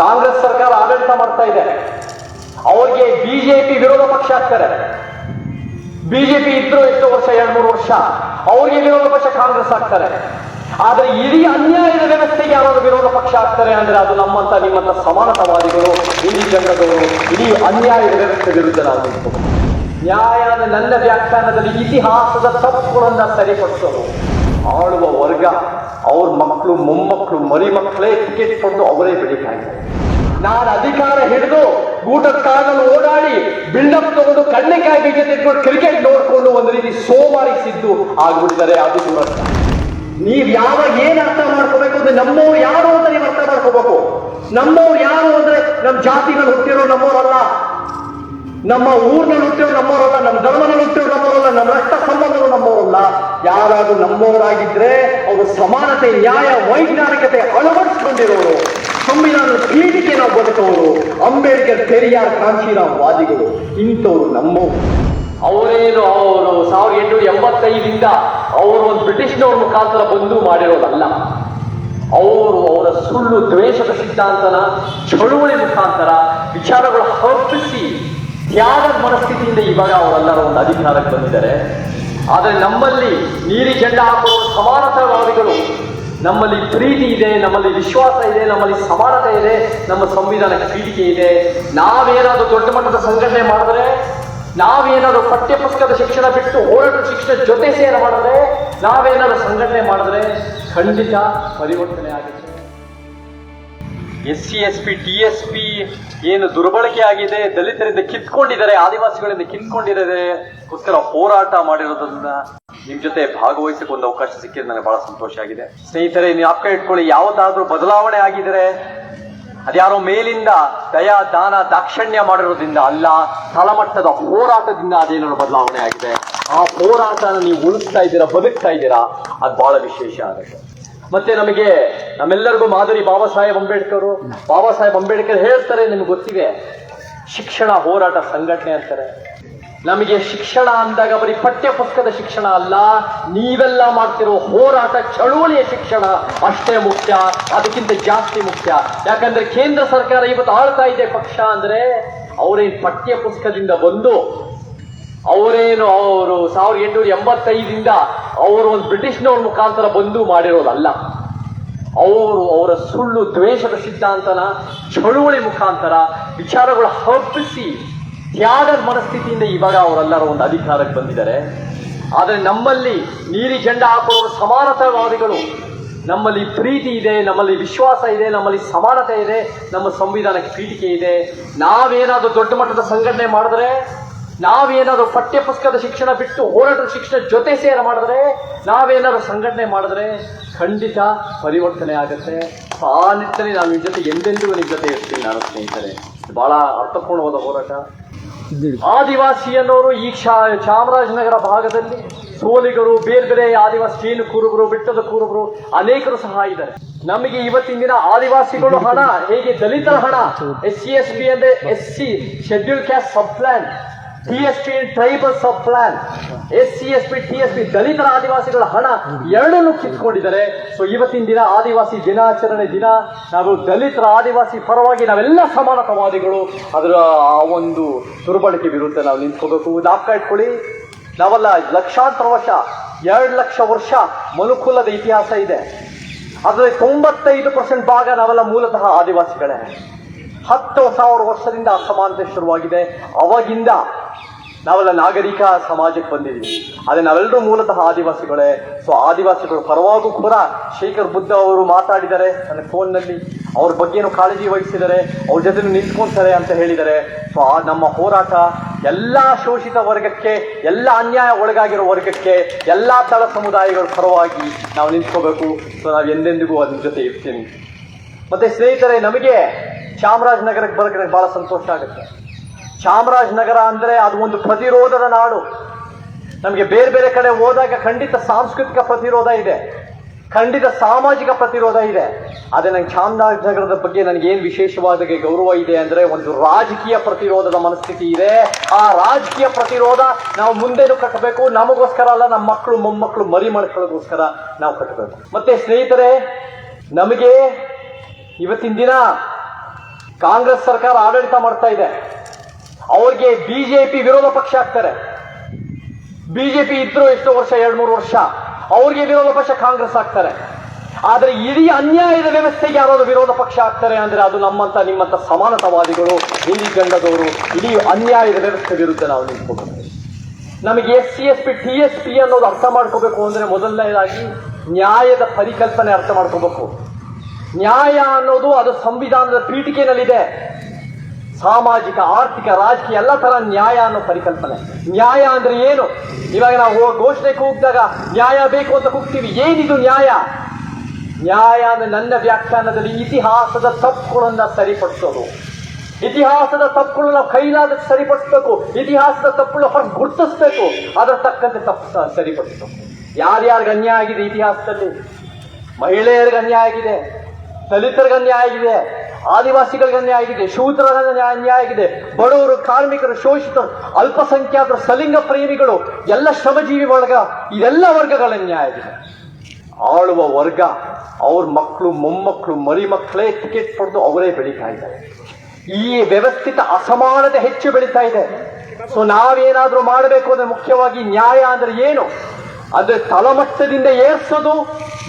ಕಾಂಗ್ರೆಸ್ ಸರ್ಕಾರ ಆಡಳಿತ ಮಾಡ್ತಾ ಇದೆ. ಅವರಿಗೆ ಬಿಜೆಪಿ ವಿರೋಧ ಪಕ್ಷ ಆಗ್ತಾರೆ. ಬಿಜೆಪಿ ಇದ್ರು ಎಷ್ಟು ವರ್ಷ, ಎರಡು ಮೂರು ವರ್ಷ ಅವರಿಗೆ ವಿರೋಧ ಪಕ್ಷ ಕಾಂಗ್ರೆಸ್ ಆಗ್ತಾರೆ. ಆದ್ರೆ ಇಡೀ ಅನ್ಯಾಯದ ವ್ಯವಸ್ಥೆಗೆ ಯಾರಾದ್ರು ವಿರೋಧ ಪಕ್ಷ ಆಗ್ತಾರೆ ಅಂದ್ರೆ ಅದು ನಮ್ಮಂತ ನಿಮ್ಮಂತ ಸಮಾನತಾವಾದಿಗಳು ಇಡೀ ಜನರದವರು, ಇಡೀ ಅನ್ಯಾಯದ ವ್ಯವಸ್ಥೆ ವಿರುದ್ಧ ನಾವು ನ್ಯಾಯ ನನ್ನ ವ್ಯಾಖ್ಯಾನದಲ್ಲಿ ಇತಿಹಾಸದ ತಪ್ಪುಗಳನ್ನ ಸರಿಪಡಿಸೋದು. ಆಳುವ ವರ್ಗ ಅವ್ರ ಮಕ್ಕಳು ಮೊಮ್ಮಕ್ಕಳು ಮರಿ ಮಕ್ಕಳೇ ಟಿಕೆಟ್ ಕೊಟ್ಟು ಅವರೇ ಬೆಳೀತಾ ಇದ್ದಾರೆ. ನಾನು ಅಧಿಕಾರ ಹಿಡಿದು ಊಟಕ್ಕಾಗಲು ಓಡಾಡಿ ಬಿಲ್ಡಪ್ ತಗೊಂಡು ಕಣ್ಣೆಕಾಯಿ ಬೀಜ ತೆಗೆದುಕೊಂಡು ಕ್ರಿಕೆಟ್ ನೋಡ್ಕೊಂಡು ಒಂದು ರೀತಿ ಸೋಮಾರಿಸಿದ್ದು ಆಗ್ಬಿಡ್ತಾರೆ ಅದು ದುರಸ್ತ. ನೀವು ಯಾವಾಗ ಏನ್ ಅರ್ಥ ಮಾಡ್ಕೋಬೇಕು ಅಂದ್ರೆ ನಮ್ಮವ್ರು ಯಾರು ಅಂತ ನೀವು ಅರ್ಥ ಮಾಡ್ಕೋಬೇಕು. ನಮ್ಮವ್ರು ಯಾರು ಅಂದ್ರೆ ನಮ್ಮ ಜಾತಿಗಳು ಹುಟ್ಟಿರೋ ನಮ್ಮವರಲ್ಲ. ನಮ್ಮ ಊರ್ನ ನಮ್ಮವರಲ್ಲ, ನಮ್ಮ ಧರ್ಮದಲ್ಲಿ ನಮ್ಮವರದ ನಮ್ಮವರಲ್ಲ, ನಮ್ಮ ರಕ್ತ ಸಂಬಂಧಗಳು ನಮ್ಮವರಲ್ಲ. ಯಾರಾದ್ರೂ ನಮ್ಮವರಾಗಿದ್ರೆ ಅವರು ಸಮಾನತೆ, ನ್ಯಾಯ, ವೈಜ್ಞಾನಿಕತೆ ಅಳವಡಿಸಿಕೊಂಡಿರೋರು. ಸಂವಿಧಾನದ ಪೀಠಿಕೆ ನಾವು ಬದುಕವರು ಅಂಬೇಡ್ಕರ್, ಪೆರಿಯಾರ್ ಕಾಂಚೀರಾಮ್ ವಾದಿಗಳು. ಇಂಥವ್ರು ನಮ್ಮವರು. ಅವರೇನು ಅವರು ಸಾವಿರದ ಎಂಟುನೂರ ಎಂಬತ್ತೈದರಿಂದ ಅವರು ಒಂದು ಬ್ರಿಟಿಷ್ನವ್ರ ಮುಖಾಂತರ ಬಂದು ಮಾಡಿರೋದಲ್ಲ. ಅವರು ಅವರ ಸುಳ್ಳು ದ್ವೇಷದ ಸಿದ್ಧಾಂತನ, ಚಳುವಳಿ ಮುಖಾಂತರ ವಿಚಾರಗಳು ಹಬ್ಬಿಸಿ ತ್ಯಾಗದ ಮನಸ್ಥಿತಿಯಿಂದ ಇವಾಗ ಅವರೆಲ್ಲರೂ ಒಂದು ಅಧಿಕಾರಕ್ಕೆ ಬಂದಿದ್ದಾರೆ? ಆದರೆ ನಮ್ಮಲ್ಲಿ ನೀರಿ ಜೆಂಡ ಹಾಕುವ ಸಮಾನತಾವಾದಿಗಳು, ನಮ್ಮಲ್ಲಿ ಪ್ರೀತಿ ಇದೆ, ನಮ್ಮಲ್ಲಿ ವಿಶ್ವಾಸ ಇದೆ, ನಮ್ಮಲ್ಲಿ ಸಮಾನತೆ ಇದೆ, ನಮ್ಮ ಸಂವಿಧಾನಕ್ಕೆ ಪೀಠಿಕೆ ಇದೆ. ನಾವೇನಾದರೂ ದೊಡ್ಡ ಮಟ್ಟದ ಸಂಘಟನೆ ಮಾಡಿದ್ರೆ, ನಾವೇನಾದರೂ ಪಠ್ಯಪುಸ್ತಕದ ಶಿಕ್ಷಣ ಬಿಟ್ಟು ಹೋರಾಟ ಶಿಕ್ಷಣ ಜೊತೆ ಸೇರ ಮಾಡಿದ್ರೆ ನಾವೇನಾದರೂ ಸಂಘಟನೆ ಮಾಡಿದ್ರೆ ಖಂಡಿತ ಪರಿವರ್ತನೆ ಆಗುತ್ತೆ. S C S P T S P ಏನು ದುರ್ಬಳಕೆ ಆಗಿದೆ, ದಲಿತರಿಂದ ಕಿತ್ಕೊಂಡಿದ್ದಾರೆ, ಆದಿವಾಸಿಗಳಿಂದ ಕಿತ್ಕೊಂಡಿದ್ದಾರೆ ಗೋಸ್ಕರ ಹೋರಾಟ ಮಾಡಿರೋದನ್ನ ನಿಮ್ ಜೊತೆ ಭಾಗವಹಿಸಕ್ಕೆ ಒಂದು ಅವಕಾಶ ಸಿಕ್ಕಿದ್ರೆ ನನಗೆ ಬಹಳ ಸಂತೋಷ ಆಗಿದೆ. ಸ್ನೇಹಿತರೆ, ನೀವು ಅಪ್ಪ ಇಟ್ಕೊಳ್ಳಿ, ಯಾವತ್ತಾದ್ರೂ ಬದಲಾವಣೆ ಆಗಿದ್ರೆ ಅದ್ಯಾರೋ ಮೇಲಿಂದ ದಯಾ, ದಾನ, ದಾಕ್ಷಣ್ಯ ಮಾಡಿರೋದ್ರಿಂದ ಅಲ್ಲ, ತಳಮಟ್ಟದ ಹೋರಾಟದಿಂದ ಅದೇನೋ ಬದಲಾವಣೆ ಆಗಿದೆ. ಆ ಹೋರಾಟನ ನೀವು ಉಳಿಸ್ತಾ ಇದ್ದೀರಾ, ಬದುಕ್ತಾ ಇದ್ದೀರಾ, ಅದು ಬಹಳ ವಿಶೇಷ ಆಗುತ್ತೆ. ಮತ್ತೆ ನಮಗೆ ನಮ್ಮೆಲ್ಲರಿಗೂ ಮಾದರಿ ಬಾಬಾ ಸಾಹೇಬ್ ಅಂಬೇಡ್ಕರ್. ಬಾಬಾ ಸಾಹೇಬ್ ಅಂಬೇಡ್ಕರ್ ಹೇಳ್ತಾರೆ, ನಿಮ್ಗೆ ಗೊತ್ತಿದೆ. ಶಿಕ್ಷಣ ಹೋರಾಟ ಸಂಘಟನೆ ಅಂತಾರೆ. ನಮಗೆ ಶಿಕ್ಷಣ ಅಂದಾಗ ಬರೀ ಪಠ್ಯಪುಸ್ತಕದ ಶಿಕ್ಷಣ ಅಲ್ಲ, ನೀವೆಲ್ಲ ಮಾಡ್ತಿರೋ ಹೋರಾಟ ಚಳುವಳಿಯ ಶಿಕ್ಷಣ ಅಷ್ಟೇ ಮುಖ್ಯ, ಅದಕ್ಕಿಂತ ಜಾಸ್ತಿ ಮುಖ್ಯ. ಯಾಕಂದ್ರೆ ಕೇಂದ್ರ ಸರ್ಕಾರ ಇವತ್ತು ಆಳ್ತಾ ಇದೆ ಪಕ್ಷ ಅಂದ್ರೆ, ಅವರೇನ್ ಪಠ್ಯ ಪುಸ್ತಕದಿಂದ ಬಂದು ಅವರೇನು ಅವರು ಸಾವಿರದ ಎಂಟುನೂರ ಎಂಬತ್ತೈದಿಂದ ಅವರು ಒಂದು ಬ್ರಿಟಿಷ್ನವ್ರ ಮುಖಾಂತರ ಬಂದು ಮಾಡಿರೋದಲ್ಲ. ಅವರು ಅವರ ಸುಳ್ಳು, ದ್ವೇಷದ ಸಿದ್ಧಾಂತನ ಚಳುವಳಿ ಮುಖಾಂತರ ವಿಚಾರಗಳು ಹಬ್ಬಿಸಿ ತ್ಯಾಗದ ಮನಸ್ಥಿತಿಯಿಂದ ಇವಾಗ ಅವರೆಲ್ಲರೂ ಒಂದು ಅಧಿಕಾರಕ್ಕೆ ಬಂದಿದ್ದಾರೆ. ಆದರೆ ನಮ್ಮಲ್ಲಿ ನೀಲಿ ಜೆಂಡ ಹಾಕುವವರು ಸಮಾನತಾವಾದಿಗಳು. ನಮ್ಮಲ್ಲಿ ಪ್ರೀತಿ ಇದೆ, ನಮ್ಮಲ್ಲಿ ವಿಶ್ವಾಸ ಇದೆ, ನಮ್ಮಲ್ಲಿ ಸಮಾನತೆ ಇದೆ, ನಮ್ಮ ಸಂವಿಧಾನಕ್ಕೆ ಪೀಠಿಕೆ ಇದೆ. ನಾವೇನಾದರೂ ದೊಡ್ಡ ಮಟ್ಟದ ಸಂಘಟನೆ ಮಾಡಿದ್ರೆ ನಾವೇನಾದ್ರೂ ಪಠ್ಯಪುಸ್ತಕದ ಶಿಕ್ಷಣ ಬಿಟ್ಟು ಹೋರಾಟದ ಶಿಕ್ಷಣ ಜೊತೆ ಸೇರ ಮಾಡಿದ್ರೆ, ನಾವೇನಾದ್ರೂ ಸಂಘಟನೆ ಮಾಡಿದ್ರೆ ಖಂಡಿತ ಪರಿವರ್ತನೆ ಆಗುತ್ತೆ. ಆ ನಿಟ್ಟಿನಲ್ಲಿ ನಾವು ನಿಮ್ಮ ಜೊತೆ ಎಂದೆಂದೂ ನಿಮ್ಮ ಜೊತೆ ಇರ್ತೀನಿ ನಾನು ಸ್ನೇಹಿತರೆ. ಬಹಳ ಅರ್ಥಪೂರ್ಣವಾದ ಹೋರಾಟ. ಆದಿವಾಸಿ ಅನ್ನೋರು ಈ ಚಾಮರಾಜನಗರ ಭಾಗದಲ್ಲಿ ಸೋಲಿಗರು, ಬೇರೆ ಬೇರೆ ಆದಿವಾಸಿ ಜೇನು ಕುರುಬರು, ಬೆಟ್ಟದ ಕುರುಬರು ಅನೇಕರು ಸಹ ಇದ್ದಾರೆ. ನಮಗೆ ಇವತ್ತಿನ ದಿನ ಆದಿವಾಸಿಗಳು ಹಣ, ಹೇಗೆ ದಲಿತರ ಹಣ, ಎಸ್ ಸಿ, ಎಸ್ ಬಿ ಅಂದ್ರೆ S C schedule caste sub plan T S tribals of plan S C S P T S P ದಲಿತರ ಆದಿವಾಸಿಗಳ ಹಣ ಎರಡನ್ನು ಕಿತ್ಕೊಂಡಿದ್ದಾರೆ. ಸೊ ಇವತ್ತಿನ ದಿನ ಆದಿವಾಸಿ ದಿನಾಚರಣೆ ದಿನ, ನಾವು ದಲಿತರ ಆದಿವಾಸಿ ಪರವಾಗಿ ನಾವೆಲ್ಲ ಸಮಾನತಾವಾದಿಗಳು. ಅದರ, ಆ ಒಂದು ದುರ್ಬಳಕೆ ವಿರುದ್ಧ ನಾವು ನಿಂತ್ಕೋಬೇಕು. ಜ್ಞಾಪಕ ಇಟ್ಕೊಳ್ಳಿ. ನಾವೆಲ್ಲ ಲಕ್ಷಾಂತರ ವರ್ಷ, ಎರಡು ಲಕ್ಷ ವರ್ಷ ಮನುಕುಲದ ಇತಿಹಾಸ ಇದೆ. ಅದರಲ್ಲಿ ತೊಂಬತ್ತೈದು ಪರ್ಸೆಂಟ್ ಭಾಗ ನಾವೆಲ್ಲ ಮೂಲತಃ ಆದಿವಾಸಿಗಳೇ. ಹತ್ತು ಸಾವಿರ ವರ್ಷದಿಂದ ಅಸಮಾನತೆ ಶುರುವಾಗಿದೆ. ಅವಾಗಿಂದ ನಾವೆಲ್ಲ ನಾಗರಿಕ ಸಮಾಜಕ್ಕೆ ಬಂದಿದ್ದೀವಿ. ಅದೇ ನಾವೆಲ್ಲರೂ ಮೂಲತಃ ಆದಿವಾಸಿಗಳೇ. ಸೊ ಆದಿವಾಸಿಗಳ ಪರವಾಗೂ ಕೂಡ ಶೇಖರ್ ಬುದ್ಧ ಅವರು ಮಾತಾಡಿದ್ದಾರೆ ನನ್ನ ಫೋನ್ನಲ್ಲಿ ಅವ್ರ ಬಗ್ಗೆನೂ ಕಾಳಜಿ ವಹಿಸಿದರೆ, ಅವ್ರ ಜೊತೆ ನಿಂತ್ಕೊಂತಾರೆ ಅಂತ ಹೇಳಿದ್ದಾರೆ ಸೊ ಆ ನಮ್ಮ ಹೋರಾಟ ಎಲ್ಲ ಶೋಷಿತ ವರ್ಗಕ್ಕೆ, ಎಲ್ಲ ಅನ್ಯಾಯ ಒಳಗಾಗಿರೋ ವರ್ಗಕ್ಕೆ, ಎಲ್ಲ ತಳ ಸಮುದಾಯಗಳ ಪರವಾಗಿ ನಾವು ನಿಂತ್ಕೋಬೇಕು. ಸೊ ನಾವು ಎಂದೆಂದಿಗೂ ಅದ್ರ ಜೊತೆ ಇರ್ತೀನಿ. ಮತ್ತೆ ಸ್ನೇಹಿತರೆ, ನಮಗೆ ಚಾಮರಾಜನಗರಕ್ಕೆ ಬರೋಕೆ ನನಗೆ ಬಹಳ ಸಂತೋಷ ಆಗುತ್ತೆ. ಚಾಮರಾಜನಗರ ಅಂದರೆ ಅದು ಒಂದು ಪ್ರತಿರೋಧದ ನಾಡು. ನಮಗೆ ಬೇರೆ ಬೇರೆ ಕಡೆ ಹೋದಾಗ ಖಂಡಿತ ಸಾಂಸ್ಕೃತಿಕ ಪ್ರತಿರೋಧ ಇದೆ. ಖಂಡಿತ ಸಾಮಾಜಿಕ ಪ್ರತಿರೋಧ ಇದೆ. ಆದರೆ ನಂಗೆ ಚಾಮರಾಜನಗರದ ಬಗ್ಗೆ ನನಗೆ ಏನು ವಿಶೇಷವಾದ ಗೌರವ ಇದೆ ಅಂದರೆ ಒಂದು ರಾಜಕೀಯ ಪ್ರತಿರೋಧದ ಮನಸ್ಥಿತಿ ಇದೆ. ಆ ರಾಜಕೀಯ ಪ್ರತಿರೋಧ ನಾವು ಮುಂದೆ ಕಟ್ಟಬೇಕು. ನಮಗೋಸ್ಕರ ಅಲ್ಲ, ನಮ್ಮ ಮಕ್ಕಳು, ಮೊಮ್ಮಕ್ಕಳು ಮರಿ ಮಾಡ್ಕೊಳ್ಳೋದಕ್ಕೋಸ್ಕರ ನಾವು ಕಟ್ಟಬೇಕು. ಮತ್ತೆ ಸ್ನೇಹಿತರೆ, ನಮಗೆ ಇವತ್ತಿನ ದಿನ ಕಾಂಗ್ರೆಸ್ ಸರ್ಕಾರ ಆಡಳಿತ ಮಾಡ್ತಾ ಇದೆ. ಅವ್ರಿಗೆ ಬಿಜೆಪಿ ವಿರೋಧ ಪಕ್ಷ ಆಗ್ತಾರೆ. ಬಿಜೆಪಿ ಇದ್ರು ಎಷ್ಟು ವರ್ಷ, ಎರಡು ಮೂರು ವರ್ಷ ಅವ್ರಿಗೆ ವಿರೋಧ ಪಕ್ಷ ಕಾಂಗ್ರೆಸ್ ಆಗ್ತಾರೆ. ಆದ್ರೆ ಇಡೀ ಅನ್ಯಾಯದ ವ್ಯವಸ್ಥೆಗೆ ಯಾರಾದ್ರು ವಿರೋಧ ಪಕ್ಷ ಆಗ್ತಾರೆ ಅಂದ್ರೆ ಅದು ನಮ್ಮಂತ, ನಿಮ್ಮಂತ ಸಮಾನತಾವಾದಿಗಳು, ಹಿಂದಿ ಗಂಡದವರು, ಇಡೀ ಅನ್ಯಾಯದ ವ್ಯವಸ್ಥೆ ವಿರುದ್ಧ ನಾವು ನಿಂತ್ಕೋಬೇಕು ನಮಗೆ S C, S P, T S P ಅನ್ನೋದು ಅರ್ಥ ಮಾಡ್ಕೋಬೇಕು ಅಂದ್ರೆ ಮೊದಲನೇದಾಗಿ ನ್ಯಾಯದ ಪರಿಕಲ್ಪನೆ ಅರ್ಥ ಮಾಡ್ಕೋಬೇಕು. ನ್ಯಾಯ ಅನ್ನೋದು ಅದು ಸಂವಿಧಾನದ ಪೀಠಿಕೆನಲ್ಲಿದೆ. ಸಾಮಾಜಿಕ, ಆರ್ಥಿಕ, ರಾಜಕೀಯ ಎಲ್ಲ ತರ ನ್ಯಾಯ ಅನ್ನೋ ಪರಿಕಲ್ಪನೆ. ನ್ಯಾಯ ಅಂದ್ರೆ ಏನು? ಇವಾಗ ನಾವು ಘೋಷಣೆ ಕೂಗಿದಾಗ ನ್ಯಾಯ ಬೇಕು ಅಂತ ಕೂಗ್ತೀವಿ. ಏನಿದು ನ್ಯಾಯ? ನ್ಯಾಯ ಅಂದ್ರೆ ನನ್ನ ವ್ಯಾಖ್ಯಾನದಲ್ಲಿ ಇತಿಹಾಸದ ತಪ್ಪುಗಳನ್ನ ಸರಿಪಡಿಸೋದು. ಇತಿಹಾಸದ ತಪ್ಪುಗಳು ನಾವು ಕೈಲಾದ ಸರಿಪಡಿಸ್ಬೇಕು. ಇತಿಹಾಸದ ತಪ್ಪುಗಳು ಹೊರಗೆ ಗುರುತಿಸ್ಬೇಕು. ಅದರ ತಕ್ಕಂತೆ ತಪ್ಪು ಸರಿಪಡಿಸ್ಬೇಕು. ಯಾರ್ಯಾರಿಗೆ ಅನ್ಯಾಯ ಆಗಿದೆ ಇತಿಹಾಸದಲ್ಲಿ? ಮಹಿಳೆಯರಿಗೆ ಅನ್ಯಾಯ ಆಗಿದೆ. ದಲಿತರಿಗೆ ಅನ್ಯಾಯ ಆಗಿದೆ ಆದಿವಾಸಿಗಳಿಗೆ ಅನ್ಯಾಯ ಆಗಿದೆ ಶೂದ್ರರ ಅನ್ಯಾಯ ಆಗಿದೆ. ಬಡವರು, ಕಾರ್ಮಿಕರು, ಶೋಷಿತರು, ಅಲ್ಪಸಂಖ್ಯಾತರು, ಸಲಿಂಗ ಪ್ರೇಮಿಗಳು, ಎಲ್ಲ ಶ್ರಮಜೀವಿ ವರ್ಗ, ಇದೆಲ್ಲ ವರ್ಗಗಳ ಅನ್ಯಾಯ ಆಗಿದೆ. ಆಳುವ ವರ್ಗ, ಅವ್ರ ಮಕ್ಕಳು ಮೊಮ್ಮಕ್ಕಳು ಮರಿ ಮಕ್ಕಳೇ ಟಿಕೆಟ್ ಪಡೆದು ಅವರೇ ಬೆಳೀತಾ ಇದ್ದಾರೆ. ಈ ವ್ಯವಸ್ಥಿತ ಅಸಮಾನತೆ ಹೆಚ್ಚು ಬೆಳೀತಾ ಇದೆ. ಸೊ ನಾವೇನಾದರೂ ಮಾಡಬೇಕು ಅಂದ್ರೆ ಮುಖ್ಯವಾಗಿ ನ್ಯಾಯ ಅಂದ್ರೆ ಏನು? ಅಂದ್ರೆ ತಳಮಟ್ಟದಿಂದ ಏರ್ಸೋದು,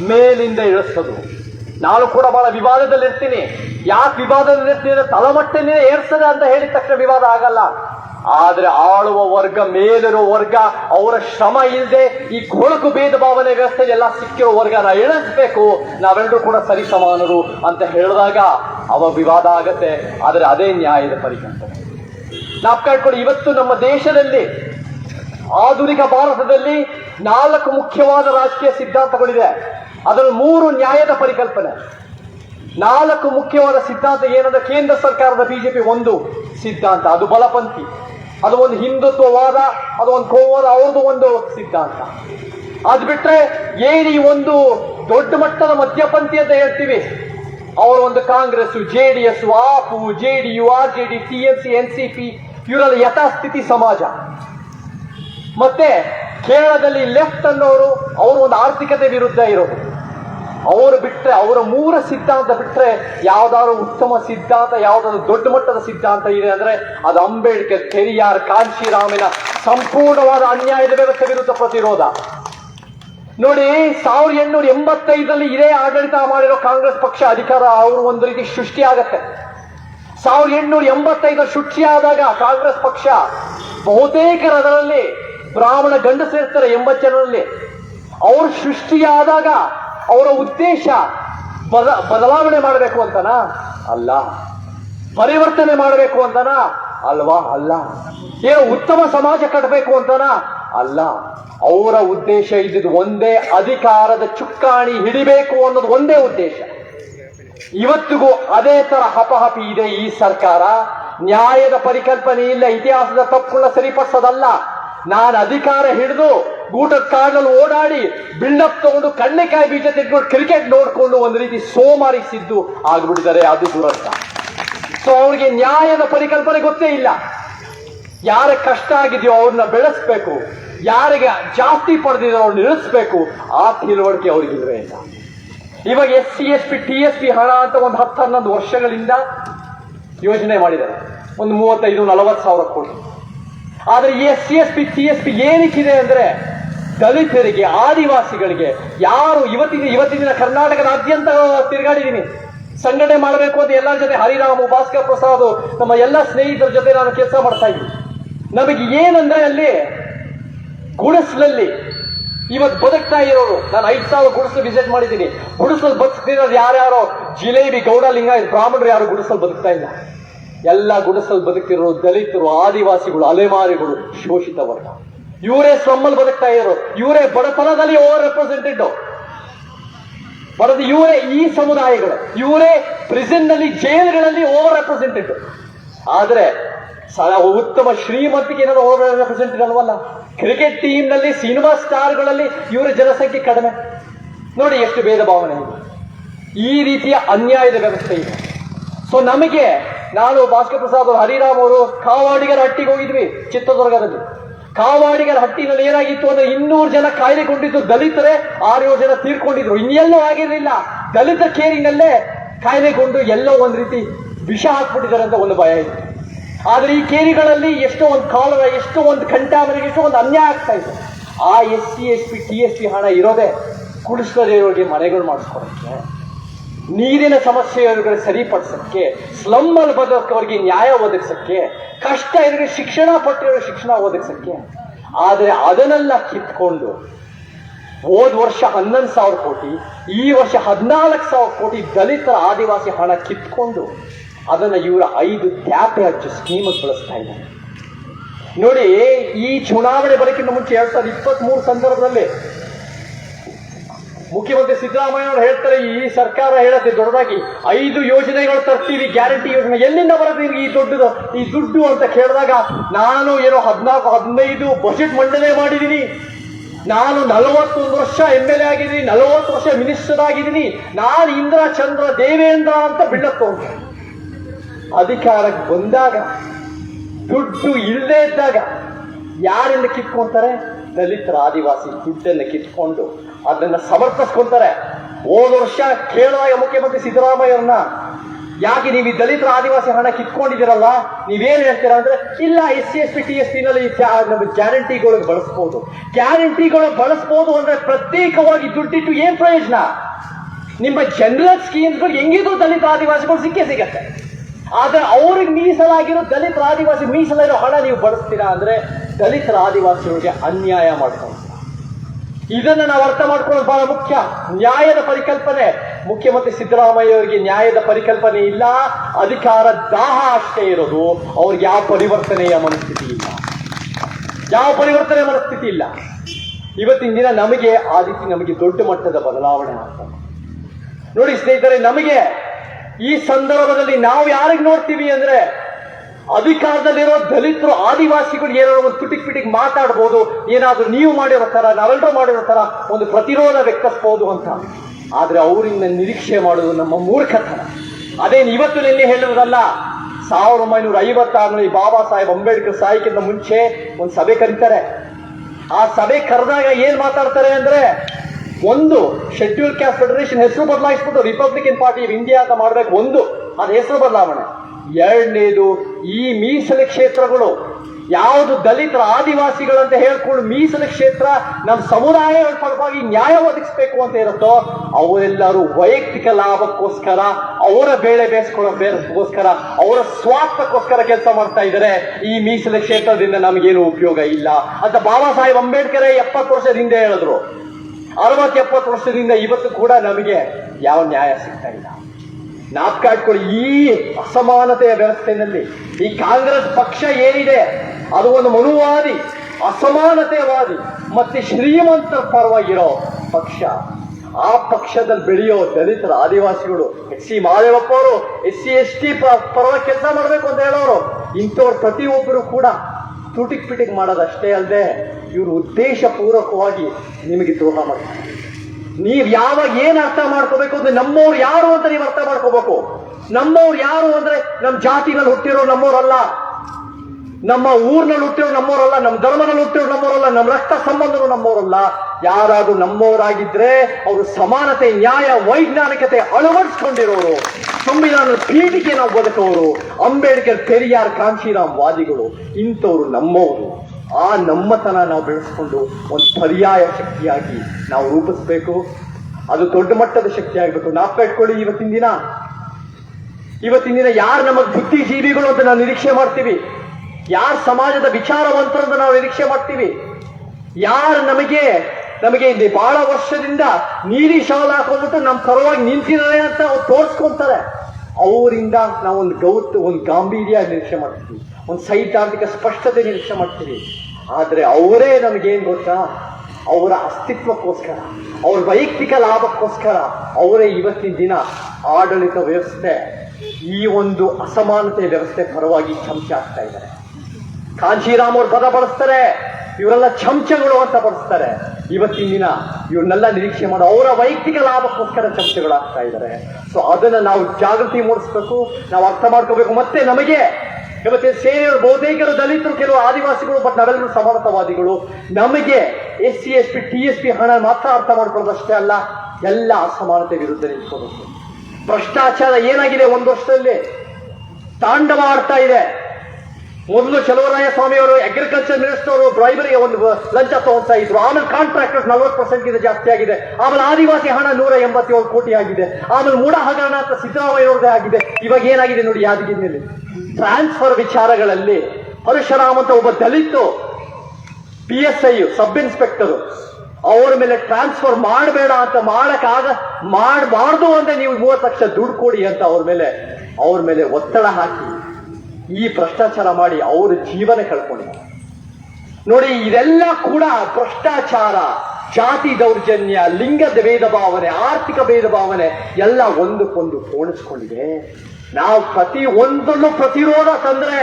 ಮೇಲಿಂದ ಇಳಿಸೋದು. ನಾನು ಕೂಡ ಬಹಳ ವಿವಾದದಲ್ಲಿ ಇರ್ತೀನಿ ಯಾಕೆ ವಿವಾದದಲ್ಲಿ ಇರ್ತೀನಿ ಅಂದ್ರೆ ಏರ್ತದೆ ಅಂತ ಹೇಳಿದ ತಕ್ಷಣ ವಿವಾದ ಆಗಲ್ಲ. ಆದ್ರೆ ಆಳುವ ವರ್ಗ, ಮೇಲಿರೋ ವರ್ಗ, ಅವರ ಶ್ರಮ ಇಲ್ಲದೆ ಈ ಕೊಳಕು ಭೇದ ಭಾವನೆ ವ್ಯವಸ್ಥೆಯಲ್ಲಿ ಎಲ್ಲ ಸಿಕ್ಕಿರೋ ವರ್ಗನ ಎಣಿಸ್ಬೇಕು. ನಾವೆಲ್ಲರೂ ಕೂಡ ಸರಿ ಸಮಾನರು ಅಂತ ಹೇಳಿದಾಗ ಅವ ವಿವಾದ ಆಗತ್ತೆ. ಆದರೆ ಅದೇ ನ್ಯಾಯದ ಪರಿಕಲ್ಪನೆ. ನಾವು ಕಳ್ಕೊಳ್ಳಿ, ಇವತ್ತು ನಮ್ಮ ದೇಶದಲ್ಲಿ, ಆಧುನಿಕ ಭಾರತದಲ್ಲಿ ನಾಲ್ಕು ಮುಖ್ಯವಾದ ರಾಜಕೀಯ ಸಿದ್ಧಾಂತಗಳಿದೆ. ಅದರಲ್ಲಿ ಮೂರು ನ್ಯಾಯದ ಪರಿಕಲ್ಪನೆ. ನಾಲ್ಕು ಮುಖ್ಯವಾದ ಸಿದ್ಧಾಂತ ಏನಂದ್ರೆ ಕೇಂದ್ರ ಸರ್ಕಾರದ ಬಿಜೆಪಿ ಒಂದು ಸಿದ್ಧಾಂತ, ಅದು ಬಲಪಂಥಿ. ಅದು ಒಂದು ಹಿಂದುತ್ವವಾದ, ಅದು ಒಂದು ಕೋವಾದ ಅವ್ರದ್ದು ಒಂದು ಸಿದ್ಧಾಂತ. ಅದು ಬಿಟ್ಟರೆ ಏನು ಈ ಒಂದು ದೊಡ್ಡ ಮಟ್ಟದ ಮಧ್ಯಪಂಥಿ ಅಂತ ಹೇಳ್ತೀವಿ. ಅವರ ಒಂದು Congress J D S AAP, J D U, R J D, T M C, N C P, ಇವರೆಲ್ಲ ಯಥಾಸ್ಥಿತಿ ಸಮಾಜ. ಮತ್ತೆ ಕೇರಳದಲ್ಲಿ ಲೆಫ್ಟ್ ಅನ್ನೋರು, ಅವರು ಒಂದು ಆರ್ಥಿಕತೆ ವಿರುದ್ಧ ಇರೋದು. ಅವರು ಬಿಟ್ಟರೆ ಅವರ ಮೂರ ಸಿದ್ಧಾಂತ ಬಿಟ್ಟರೆ ಯಾವ್ದಾದ್ರು ಉತ್ತಮ ಸಿದ್ಧಾಂತ, ಯಾವ್ದಾದ್ರು ದೊಡ್ಡ ಮಟ್ಟದ ಸಿದ್ಧಾಂತ ಇದೆ ಅಂದ್ರೆ ಅದು ಅಂಬೇಡ್ಕರ್ ಪೆರಿಯಾರ್ ಕಾಂಚಿರಾಮಿನ ಸಂಪೂರ್ಣವಾದ ಅನ್ಯಾಯದ ವ್ಯವಸ್ಥೆ ವಿರುದ್ಧ ಪ್ರತಿರೋಧ. ನೋಡಿ, ಸಾವಿರದ ಎಂಟುನೂರ ಎಂಬತ್ತೈದರಲ್ಲಿ ಇದೇ ಆಡಳಿತ ಮಾಡಿರೋ ಕಾಂಗ್ರೆಸ್ ಪಕ್ಷ ಅಧಿಕಾರ ಅವರು ಒಂದು ರೀತಿ ಸೃಷ್ಟಿ ಆಗತ್ತೆ ಸಾವಿರದ ಎಂಟುನೂರ ಎಂಬತ್ತೈದರ ಸೃಷ್ಟಿಯಾದಾಗ ಕಾಂಗ್ರೆಸ್ ಪಕ್ಷ ಬಹುತೇಕರ ಅದರಲ್ಲಿ ಬ್ರಾಹ್ಮಣ ಗಂಡಸಿರ್ತಾರೆ ಎಂಬತ್ತು ಜನರಲ್ಲಿ. ಅವರು ಸೃಷ್ಟಿಯಾದಾಗ ಅವರ ಉದ್ದೇಶ ಬದ, ಬದಲಾವಣೆ ಮಾಡಬೇಕು ಅಂತನಾ? ಅಲ್ಲ. ಪರಿವರ್ತನೆ ಮಾಡಬೇಕು ಅಂತನಾ? ಅಲ್ವಾ? ಅಲ್ಲ. ಏನು ಉತ್ತಮ ಸಮಾಜ ಕಟ್ಟಬೇಕು ಅಂತನಾ? ಅಲ್ಲ. ಅವರ ಉದ್ದೇಶ ಇದ್ದಿದ್ದು ಒಂದೇ ಅಧಿಕಾರದ ಚುಕ್ಕಾಣಿ ಹಿಡಿಬೇಕು ಅನ್ನೋದು ಒಂದೇ ಉದ್ದೇಶ. ಇವತ್ತಿಗೂ ಅದೇ ತರ ಹಪಹಪಿ ಇದೆ ಈ ಸರ್ಕಾರ. ನ್ಯಾಯದ ಪರಿಕಲ್ಪನೆ ಇಲ್ಲ, ಇತಿಹಾಸದ ತಪ್ಪುಗಳನ್ನ ಸರಿಪಡಿಸೋದಲ್ಲ. ನಾನು ಅಧಿಕಾರ ಹಿಡಿದು ಊಟದ ಕಾಡಲ್ಲಿ ಓಡಾಡಿ ಬಿಲ್ಡಪ್ ತಗೊಂಡು ಕಣ್ಣೆಕಾಯಿ ಬೀಜ ತೆಗೆದುಕೊಂಡು ಕ್ರಿಕೆಟ್ ನೋಡಿಕೊಂಡು ಒಂದು ರೀತಿ ಸೋಮಾರಿ ಸಿದ್ದು ಆಗ್ಬಿಟ್ಟಿದ್ದಾರೆ, ಅದು ದುರಂತ ಸೊ ಅವ್ರಿಗೆ ನ್ಯಾಯದ ಪರಿಕಲ್ಪನೆ ಗೊತ್ತೇ ಇಲ್ಲ. ಯಾರ ಕಷ್ಟ ಆಗಿದೆಯೋ ಅವ್ರನ್ನ ಬೆಳೆಸ್ಬೇಕು. ಯಾರಿಗೆ ಜಾಸ್ತಿ ಪಡೆದಿದ್ರು ಅವ್ರನ್ನ ಇಳಿಸ್ಬೇಕು ಆ ತಿಳುವಳಿಕೆ ಅವ್ರಿಗಿಲ್ವೇ ಇಲ್ಲ. ಇವಾಗ S C, S P T S P ಹಣ ಅಂತ ಒಂದು ಹತ್ತು, ಹನ್ನೊಂದು ವರ್ಷಗಳಿಂದ ಯೋಜನೆ ಮಾಡಿದ್ದಾರೆ. ಒಂದು ಮೂವತ್ತೈದು, ನಲವತ್ತು ಸಾವಿರ ಕೋಟಿ. ಆದರೆ S C, S P T S P ಏನಕ್ಕಿದೆ ಅಂದ್ರೆ ದಲಿತರಿಗೆ, ಆದಿವಾಸಿಗಳಿಗೆ ಯಾರು ಇವತ್ತಿನ ಇವತ್ತಿನ ಕರ್ನಾಟಕದಾದ್ಯಂತ ತಿರುಗಾಡಿದ್ದೀನಿ. ಸಂಘಟನೆ ಮಾಡಬೇಕು ಅಂತ ಎಲ್ಲರ ಜೊತೆ ಹರಿರಾಮು, ಭಾಸ್ಕರ್ ಪ್ರಸಾದ್, ನಮ್ಮ ಎಲ್ಲ ಸ್ನೇಹಿತರ ಜೊತೆ ನಾನು ಕೆಲಸ ಮಾಡ್ತಾ ಇದ್ದೀನಿ. ನಮಗೆ ಏನಂದ್ರೆ ಅಲ್ಲಿ ಗುಡಿಸ್ಲಲ್ಲಿ ಇವತ್ತು ಬದುಕ್ತಾ ಇರೋರು, ನಾನು ಐದು ಸಾವಿರ ಗುಡಿಸಲು ವಿಸಿಟ್ ಮಾಡಿದ್ದೀನಿ. ಗುಡಿಸಲು ಬದುಕ್ತಿರೋದು ಯಾರ್ಯಾರೋ? ಜಿಲೇಬಿ ಗೌಡ ಲಿಂಗ ಬ್ರಾಹ್ಮಣರು ಯಾರು ಗುಡಿಸಲು ಬದುಕ್ತಾ ಇಲ್ಲ. ಎಲ್ಲ ಗುಡಿಸಲು ಬದುಕ್ತಿರೋ ದಲಿತರು, ಆದಿವಾಸಿಗಳು, ಅಲೆಮಾರಿಗಳು, ಶೋಷಿತ ವರ್ಗ. ಇವರೇ ಸ್ಲಮ್ಮಲ್ಲಿ ಬದುಕ್ತಾ ಇದ್ರು. ಇವರೇ ಬಡತನದಲ್ಲಿ ಓವರ್ ರೆಪ್ರೆಸೆಂಟೆಡ್ ಬರೋದು ಇವರೇ ಈ ಸಮುದಾಯಗಳು. ಇವರೇ ಪ್ರಿಸನ್ನಲ್ಲಿ ಜೈಲ್ಗಳಲ್ಲಿ ಓವರ್ ರೆಪ್ರೆಸೆಂಟೆಡ್ ಆದರೆ ಉತ್ತಮ ಶ್ರೀಮಂತಿಗೆ ಏನಾದ್ರು ಓವರ್ ರೆಪ್ರೆಸೆಂಟೆಡ್ ಅಲ್ವಲ್ಲ? ಕ್ರಿಕೆಟ್ ಟೀಮ್ನಲ್ಲಿ ಸಿನಿಮಾ ಸ್ಟಾರ್ಗಳಲ್ಲಿ ಇವರ ಜನಸಂಖ್ಯೆ ಕಡಿಮೆ. ನೋಡಿ ಎಷ್ಟು ಭೇದ ಭಾವನೆ ಇದೆ. ಈ ರೀತಿಯ ಅನ್ಯಾಯದ ವ್ಯವಸ್ಥೆ ಇದೆ. ಸೊ ನಮಗೆ, ನಾನು ಭಾಸ್ಕರ್ ಪ್ರಸಾದ್ ಅವರು, ಹರಿರಾಮ್ ಅವರು, ಕಾವಾಡಿಗರ ಹಟ್ಟಿಗೆ ಹೋಗಿದ್ವಿ ಚಿತ್ರದುರ್ಗದಲ್ಲಿ. ಕಾವಾಡಿಗರ ಹಟ್ಟಿನಲ್ಲಿ ಏನಾಗಿತ್ತು ಅಂದ್ರೆ ಇನ್ನೂರು ಜನ ಕಾಯಿಲೆಗೊಂಡಿದ್ದು ದಲಿತರೇ ಆರೇಳು ಜನ ತೀರ್ಕೊಂಡಿದ್ರು. ಇನ್ನೆಲ್ಲೂ ಆಗಿರಲಿಲ್ಲ ದಲಿತ ಕೇರಿನಲ್ಲೇ ಕಾಯಿಲೆಗೊಂಡು ಎಲ್ಲೋ ಒಂದು ರೀತಿ ವಿಷ ಹಾಕ್ಬಿಟ್ಟಿದ್ದಾರೆ ಅಂತ ಒಂದು ಭಯ ಇತ್ತು. ಆದ್ರೆ ಈ ಕೇರಿಗಳಲ್ಲಿ ಎಷ್ಟೋ ಒಂದು ಕಾಲರ ಎಷ್ಟೋ ಒಂದು ಕಂಟಾಮರಿಗೆ ಎಷ್ಟೋ ಒಂದು ಅನ್ಯಾಯ ಆಗ್ತಾ ಇದೆ. ಆ S C, S P, T S P ಹಣ ಇರೋದೇ ಇರೋರಿಗೆ ಮನೆಗಳು ಮಾಡಿಸ್ಕೊಡಕ್ಕೆ ನೀರಿನ ಸಮಸ್ಯೆಗಳು ಸರಿಪಡಿಸಕ್ಕೆ ಸ್ಲಮ್ ಅಲ್ಲಿ ಅವರಿಗೆ ನ್ಯಾಯ ಒದಗಿಸಕ್ಕೆ ಕಷ್ಟ ಇದ್ರೆ ಶಿಕ್ಷಣ ಪಟ್ಟಿರೋ ಶಿಕ್ಷಣ ಒದಗಿಸಕ್ಕೆ ಆದರೆ ಅದನ್ನೆಲ್ಲ ಕಿತ್ಕೊಂಡು ಹೋದ ವರ್ಷ ಹನ್ನೊಂದು ಸಾವಿರ ಕೋಟಿ, ಈ ವರ್ಷ ಹದಿನಾಲ್ಕು ಸಾವಿರ ಕೋಟಿ ದಲಿತರ ಆದಿವಾಸಿ ಹಣ ಕಿತ್ಕೊಂಡು ಅದನ್ನ ಇವರ ಐದು ತ್ಯಾಪೆ ಹಚ್ಚು ಸ್ಕೀಮ್ ಬಳಸ್ತಾ ಇದ್ದಾರೆ. ನೋಡಿ, ಈ ಚುನಾವಣೆ ಬರೋಕ್ಕಿಂತ ಮುಂಚೆ ಎರಡ್ ಸಾವಿರದ ಇಪ್ಪತ್ತ್ ಸಂದರ್ಭದಲ್ಲಿ ಮುಖ್ಯಮಂತ್ರಿ ಸಿದ್ದರಾಮಯ್ಯ ಅವರು ಹೇಳ್ತಾರೆ, ಈ ಸರ್ಕಾರ ಹೇಳುತ್ತೆ ದೊಡ್ಡದಾಗಿ, ಐದು ಯೋಜನೆಗಳು ತರ್ತೀವಿ, ಗ್ಯಾರಂಟಿ ಯೋಜನೆ. ಎಲ್ಲಿಂದ ಬರುತ್ತೆ ನಿಮ್ಗೆ ಈ ದೊಡ್ಡದು ಈ ದುಡ್ಡು ಅಂತ ಕೇಳಿದಾಗ, ನಾನು ಏನೋ ಹದಿನಾಲ್ಕು, ಹದಿನೈದು ಬಜೆಟ್ ಮಂಡನೆ ಮಾಡಿದ್ದೀನಿ. ನಾನು ನಲವತ್ತೊಂದು ವರ್ಷ ಎಂ ಎಲ್ ಎ ಆಗಿದ್ದೀನಿ, ನಲವತ್ತು ವರ್ಷ ಮಿನಿಸ್ಟರ್ ಆಗಿದ್ದೀನಿ. ನಾನು ಇಂದ್ರ, ಚಂದ್ರ, ದೇವೇಂದ್ರ ಅಂತ ಬಿಡಕ್ ತಗೊಂಡೆ ಅಧಿಕಾರಕ್ಕೆ ಬಂದಾಗ, ದುಡ್ಡು ಇಲ್ಲದೇ ಇದ್ದಾಗ ಯಾರಿಂದ ಕಿತ್ಕೊಂತಾರೆ? ದಲಿತರ ಆದಿವಾಸಿ ದುಡ್ಡನ್ನು ಕಿತ್ಕೊಂಡು ಅದನ್ನ ಸಮರ್ಥಿಸ್ಕೊಳ್ತಾರೆ ಹೋದ ವರ್ಷ ಕೇಳುವಾಗ ಮುಖ್ಯಮಂತ್ರಿ ಸಿದ್ದರಾಮಯ್ಯವ್ರನ್ನ ಯಾಕೆ ನೀವು ಈ ದಲಿತರ ಆದಿವಾಸಿ ಹಣ ಕಿತ್ಕೊಂಡಿದ್ದೀರಲ್ಲ? ನೀವೇನು ಹೇಳ್ತೀರಾ ಅಂದ್ರೆ, ಇಲ್ಲ, S C, S P, T, S P ನಲ್ಲಿ ನಮ್ಮ ಗ್ಯಾರಂಟಿಗಳಿಗೆ ಬಳಸ್ಬೋದು. ಗ್ಯಾರಂಟಿಗಳು ಬಳಸ್ಬೋದು ಅಂದ್ರೆ ಪ್ರತ್ಯೇಕವಾಗಿ ದುಡ್ಡಿಟ್ಟು ಏನ್ ಪ್ರಯೋಜನ? ನಿಮ್ಮ ಜನರಲ್ ಸ್ಕೀಮ್ಸ್ಗಳು ಹೆಂಗಿದ್ರು ದಲಿತ ಆದಿವಾಸಿಗಳು ಸಿಕ್ಕೇ ಸಿಗತ್ತೆ. ಆದ್ರೆ ಅವ್ರಿಗೆ ಮೀಸಲಾಗಿರೋ ದಲಿತರ ಆದಿವಾಸಿ ಮೀಸಲಾಗಿರೋ ಹಣ ನೀವು ಬಳಸ್ತೀರಾ ಅಂದ್ರೆ ದಲಿತರ ಆದಿವಾಸಿಗಳಿಗೆ ಅನ್ಯಾಯ ಮಾಡ್ಕೊಂಡು ಇದನ್ನ ನಾವು ಅರ್ಥ ಮಾಡ್ಕೊಳ್ಳೋದು ಬಹಳ ಮುಖ್ಯ. ನ್ಯಾಯದ ಪರಿಕಲ್ಪನೆ. ಮುಖ್ಯಮಂತ್ರಿ ಸಿದ್ದರಾಮಯ್ಯ ಅವರಿಗೆ ನ್ಯಾಯದ ಪರಿಕಲ್ಪನೆ ಇಲ್ಲ. ಅಧಿಕಾರ ದಾಹ ಅಷ್ಟೇ ಇರೋದು. ಅವ್ರಿಗೆ ಯಾವ ಪರಿವರ್ತನೆಯ ಮನಸ್ಥಿತಿ ಇಲ್ಲ. ಯಾವ ಪರಿವರ್ತನೆ ಮನಸ್ಥಿತಿ ಇಲ್ಲ. ಇವತ್ತಿನ ದಿನ ನಮಗೆ ಆ ರೀತಿ ನಮಗೆ ದೊಡ್ಡ ಮಟ್ಟದ ಬದಲಾವಣೆ ಆಗ್ತದೆ ನೋಡಿ ಸ್ನೇಹಿತರೆ, ನಮಗೆ ಈ ಸಂದರ್ಭದಲ್ಲಿ ನಾವು ಯಾರಿಗೆ ನೋಡ್ತೀವಿ ಅಂದ್ರೆ ಅಧಿಕಾರದಲ್ಲಿರೋ ದಲಿತರು, ಆದಿವಾಸಿಗಳು ಏನಾದ್ರು ಒಂದು ತುಟಿಕ್ ಪಿಟಿಕ್ ಮಾತಾಡ್ಬೋದು, ಏನಾದ್ರೂ ನೀವು ಮಾಡಿರೋ ತರ, ನಾವೆಲ್ಲರೂ ಮಾಡಿರೋ ತರ ಒಂದು ಪ್ರತಿರೋಧ ವ್ಯಕ್ತಿಸ್ಬೋದು ಅಂತ. ಆದ್ರೆ ಅವರಿಂದ ನಿರೀಕ್ಷೆ ಮಾಡೋದು ನಮ್ಮ ಮೂರ್ಖತನ. ಅದೇನು ಇವತ್ತು ನಿನ್ನೆ ಹೇಳುವುದಲ್ಲ, ಸಾವಿರದ ಒಂಬೈನೂರ ಐವತ್ತಾರರಲ್ಲಿ ಬಾಬಾ ಸಾಹೇಬ್ ಅಂಬೇಡ್ಕರ್ ಸಾಯಕ್ಕಿಂತ ಮುಂಚೆ ಒಂದು ಸಭೆ ಕರೀತಾರೆ. ಆ ಸಭೆ ಕರೆದಾಗ ಏನ್ ಮಾತಾಡ್ತಾರೆ ಅಂದ್ರೆ ಒಂದು ಶೆಡ್ಯೂಲ್ ಕ್ಯಾಸ್ಟ್ ಫೆಡರೇಷನ್ ಹೆಸರು ಬದಲಾಯಿಸ್ಬಿಟ್ಟು ರಿಪಬ್ಲಿಕನ್ ಪಾರ್ಟಿ ಆಫ್ ಇಂಡಿಯಾ ಅಂತ ಮಾಡಬೇಕು, ಒಂದು. ಅದು ಹೆಸರು ಬದಲಾವಣೆ. ಎರಡನೇದು ಈ ಮೀಸಲು ಕ್ಷೇತ್ರಗಳು, ಯಾವುದು ದಲಿತರ ಆದಿವಾಸಿಗಳಂತ ಹೇಳ್ಕೊಂಡು ಮೀಸಲು ಕ್ಷೇತ್ರ ನಮ್ಮ ಸಮುದಾಯ ಪರವಾಗಿ ನ್ಯಾಯ ಒದಗಿಸ್ಬೇಕು ಅಂತ ಇರುತ್ತೋ, ಅವರೆಲ್ಲರೂ ವೈಯಕ್ತಿಕ ಲಾಭಕ್ಕೋಸ್ಕರ, ಅವರ ಬೇಳೆ ಬೇಯಿಸ್ಕೊಳ್ಳೋ ಬೇರೆಗೋಸ್ಕರ ಅವರ ಸ್ವಾರ್ಥಕ್ಕೋಸ್ಕರ ಕೆಲಸ ಮಾಡ್ತಾ ಇದ್ದಾರೆ. ಈ ಮೀಸಲು ಕ್ಷೇತ್ರದಿಂದ ನಮಗೇನು ಉಪಯೋಗ ಇಲ್ಲ ಅಂತ ಬಾಬಾ ಸಾಹೇಬ್ ಅಂಬೇಡ್ಕರ್ ಎಪ್ಪತ್ತು ವರ್ಷದ ಹಿಂದೆ ಹೇಳಿದ್ರು. ಅರವತ್ತು ಎಪ್ಪತ್ತು ವರ್ಷದಿಂದ ಇವತ್ತು ಕೂಡ ನಮಗೆ ಯಾವ ನ್ಯಾಯ ಸಿಗ್ತಾ ಇಲ್ಲ. ನಾಪ್ಕಾಡ್ಕೊಳ್ಳಿ ಈ ಅಸಮಾನತೆಯ ವ್ಯವಸ್ಥೆಯಲ್ಲಿ ಈ ಕಾಂಗ್ರೆಸ್ ಪಕ್ಷ ಏನಿದೆ, ಅದು ಒಂದು ಮನುವಾದಿ, ಅಸಮಾನತೆವಾದಿ, ಮತ್ತೆ ಶ್ರೀಮಂತರ ಪರವಾಗಿರೋ ಪಕ್ಷ. ಆ ಪಕ್ಷದಲ್ಲಿ ಬೆಳೆಯೋ ದಲಿತರ ಆದಿವಾಸಿಗಳು, ಎಸ್ ಸಿ ಮಹಾದೇವಪ್ಪ ಅವರು, ಎಸ್ ಸಿ, ಎಸ್ ಟಿ ಪರವಾಗಿ ಕೆಲಸ ಮಾಡಬೇಕು ಅಂತ ಹೇಳೋರು, ಇಂಥವ್ರು ಪ್ರತಿಯೊಬ್ಬರು ಕೂಡ ತುಟಿಕ್ ಪಿಟಿಕ್ ಮಾಡೋದಷ್ಟೇ ಅಲ್ಲದೆ ಇವರು ಉದ್ದೇಶಪೂರ್ವಕವಾಗಿ ನಿಮಗೆ ದ್ರೋಹ ಮಾಡ್ತಾರೆ. ನೀವು ಯಾವಾಗ ಏನು ಅರ್ಥ ಮಾಡ್ಕೋಬೇಕು ಅಂದ್ರೆ ನಮ್ಮವ್ರು ಯಾರು ಅಂತ ನೀವು ಅರ್ಥ ಮಾಡ್ಕೋಬೇಕು. ನಮ್ಮವ್ರು ಯಾರು ಅಂದ್ರೆ ನಮ್ಮ ಜಾತಿನಲ್ಲಿ ಹುಟ್ಟಿರೋ ನಮ್ಮವರಲ್ಲ, ನಮ್ಮ ಊರ್ನಲ್ಲಿ ಹುಟ್ಟಿರೋ ನಮ್ಮವರಲ್ಲ ನಮ್ಮ ಧರ್ಮದಲ್ಲಿ ಹುಟ್ಟಿರೋ ನಮ್ಮವರಲ್ಲ ನಮ್ಮ ರಕ್ತ ಸಂಬಂಧರು ನಮ್ಮವರಲ್ಲ. ಯಾರಾದ್ರೂ ನಮ್ಮವರಾಗಿದ್ರೆ ಅವರು ಸಮಾನತೆ, ನ್ಯಾಯ, ವೈಜ್ಞಾನಿಕತೆ ಅಳವಡಿಸ್ಕೊಂಡಿರೋರು. ಸಂವಿಧಾನದ ಪೀಠಿಗೆ ನಾವು ಬದುಕೋರು ಅಂಬೇಡ್ಕರ್, ಪೆರಿಯಾರ್, ಕಾಂಶಿರಾಮ್ ವಾದಿಗಳು ಇಂಥವ್ರು ನಮ್ಮವರು. ಆ ನಮ್ಮತನ ನಾವು ಬೆಳೆಸ್ಕೊಂಡು ಒಂದು ಪರ್ಯಾಯ ಶಕ್ತಿಯಾಗಿ ನಾವು ರೂಪಿಸ್ಬೇಕು. ಅದು ದೊಡ್ಡ ಮಟ್ಟದ ಶಕ್ತಿ ಆಗ್ಬೇಕು. ನಾಪ್ಕ ಇಟ್ಕೊಳ್ಳಿ ಇವತ್ತಿನ ದಿನ. ಇವತ್ತಿನ ದಿನ ಯಾರು ನಮಗೆ ಬುದ್ಧಿಜೀವಿಗಳು ಅಂತ ನಾವು ನಿರೀಕ್ಷೆ ಮಾಡ್ತೀವಿ? ಯಾರು ಸಮಾಜದ ವಿಚಾರವಂತರಂತ ನಾವು ನಿರೀಕ್ಷೆ ಮಾಡ್ತೀವಿ? ಯಾರು ನಮಗೆ ನಮಗೆ ಇಲ್ಲಿ ಬಹಳ ವರ್ಷದಿಂದ ನೀಲಿ ಶಾಲ ಹಾಕೊಂಡ್ಬಿಟ್ಟು ನಮ್ಮ ಪರವಾಗಿ ನಿಂತಿದ್ದಾರೆ ಅಂತ ಅವ್ರು ತೋರಿಸ್ಕೊಂತಾರೆ. ಅವರಿಂದ ನಾವು ಒಂದು ಗೌತ್ ಒಂದು ಗಾಂಭೀರ್ಯ ನಿರೀಕ್ಷೆ ಮಾಡ್ತೀವಿ. ಒಂದು ಸೈದ್ಧಾಂತಿಕ ಸ್ಪಷ್ಟತೆ ನಿರೀಕ್ಷೆ ಮಾಡ್ತೀವಿ. ಆದರೆ ಅವರೇ ನಮಗೇನು ಗೊತ್ತಾ? ಅವರ ಅಸ್ತಿತ್ವಕ್ಕೋಸ್ಕರ, ಅವ್ರ ವೈಯಕ್ತಿಕ ಲಾಭಕ್ಕೋಸ್ಕರ ಅವರೇ ಇವತ್ತಿನ ದಿನ ಆಡಳಿತ ವ್ಯವಸ್ಥೆ, ಈ ಒಂದು ಅಸಮಾನತೆ ವ್ಯವಸ್ಥೆ ಪರವಾಗಿ ಚಮಚ ಆಗ್ತಾ ಇದ್ದಾರೆ. ಕಾಂಶಿರಾಮ್ ಅವ್ರು ಪದ ಬಳಸ್ತಾರೆ, ಇವರೆಲ್ಲ ಚಮಚಗಳು ಅಂತ ಬಳಸ್ತಾರೆ. ಇವತ್ತಿನ ದಿನ ಇವ್ರನ್ನೆಲ್ಲ ನಿರೀಕ್ಷೆ ಮಾಡೋ ಅವರ ವೈಯಕ್ತಿಕ ಲಾಭಕ್ಕೋಸ್ಕರ ಚಮಚಗಳಾಗ್ತಾ ಇದ್ದಾರೆ. ಸೊ ಅದನ್ನು ನಾವು ಜಾಗೃತಿ ಮೂಡಿಸ್ಬೇಕು, ನಾವು ಅರ್ಥ ಮಾಡ್ಕೋಬೇಕು, ಮತ್ತೆ ನಮಗೆ ಇವತ್ತಿನ ಸೇನೆಯವರು ಬಹುತೇಕರು ದಲಿತರು, ಕೆಲವು ಆದಿವಾಸಿಗಳು ಬಟ್ ನಾವೆಲ್ಲರೂ ಸಮರ್ಥವಾದಿಗಳು. ನಮಗೆ S C S P T S P ಹಣ ಮಾತ್ರ ಅರ್ಥ ಮಾಡ್ಕೊಳ್ಳೋದಷ್ಟೇ ಅಲ್ಲ, ಎಲ್ಲ ಅಸಮಾನತೆ ವಿರುದ್ಧ ನಿಂತ್ಕೋಬೇಕು ಭ್ರಷ್ಟಾಚಾರ ಏನಾಗಿದೆ ಒಂದು ವರ್ಷದಲ್ಲಿ? ತಾಂಡವ ಆಡ್ತಾ ಇದೆ. ಮೊದಲು ಚಲುವರಾಯ ಸ್ವಾಮಿ ಅವರು ಅಗ್ರಿಕಲ್ಚರ್ ಮಿನಿಸ್ಟರ್ ಅವರು ಬ್ರೈಬರಿಗೆ ಒಂದು ಲಂಚ ತಗೊಳ್ತಾ ಇದ್ರು. ಆಮೇಲೆ ಕಾಂಟ್ರಾಕ್ಟರ್ಸ್ ನಲ್ವತ್ತು ಪರ್ಸೆಂಟ್ ಜಾಸ್ತಿ ಆಗಿದೆ. ಆಮೇಲೆ ಆದಿವಾಸಿ ಹಣ ನೂರ ಎಂಬತ್ತೇಳು ಕೋಟಿ ಆಗಿದೆ. ಆಮೇಲೆ ಮೂಡ ಹಗರಣ ಅಂತ ಸಿದ್ದರಾಮಯ್ಯವ್ರದೇ ಆಗಿದೆ. ಇವಾಗ ಏನಾಗಿದೆ ನೋಡಿ ಯಾದಗಿರಿನಲ್ಲಿ ಟ್ರಾನ್ಸ್ಫರ್ ವಿಚಾರಗಳಲ್ಲಿ ಪರಶುರಾಮ್ ಅಂತ ಒಬ್ಬ ದಲಿತು P S I sub inspector ಅವರ ಮೇಲೆ ಟ್ರಾನ್ಸ್ಫರ್ ಮಾಡಬೇಡ ಅಂತ ಮಾಡಕ್ಕಾಗ ಮಾಡಬಾರ್ದು ಅಂದ್ರೆ ನೀವು ಮೂವತ್ತು ಲಕ್ಷ ದುಡ್ಡು ಕೊಡಿ ಅಂತ ಅವ್ರ ಮೇಲೆ ಅವ್ರ ಮೇಲೆ ಒತ್ತಡ ಹಾಕಿ. ಈ ಭ್ರಷ್ಟಾಚಾರ ಮಾಡಿ ಅವ್ರ ಜೀವನ ಕಳ್ಕೊಂಡಿದ್ದಾರೆ ನೋಡಿ, ಇದೆಲ್ಲ ಕೂಡ ಭ್ರಷ್ಟಾಚಾರ, ಜಾತಿ ದೌರ್ಜನ್ಯ ಲಿಂಗದ ಭೇದ ಭಾವನೆ, ಆರ್ಥಿಕ ಭೇದ ಭಾವನೆ ಎಲ್ಲ ಒಂದಕ್ಕೊಂದು ಕೋಣಿಸ್ಕೊಂಡಿದೆ ನಾವು ಪ್ರತಿ ಒಂದನ್ನು ಪ್ರತಿರೋಧ ತಂದ್ರೆ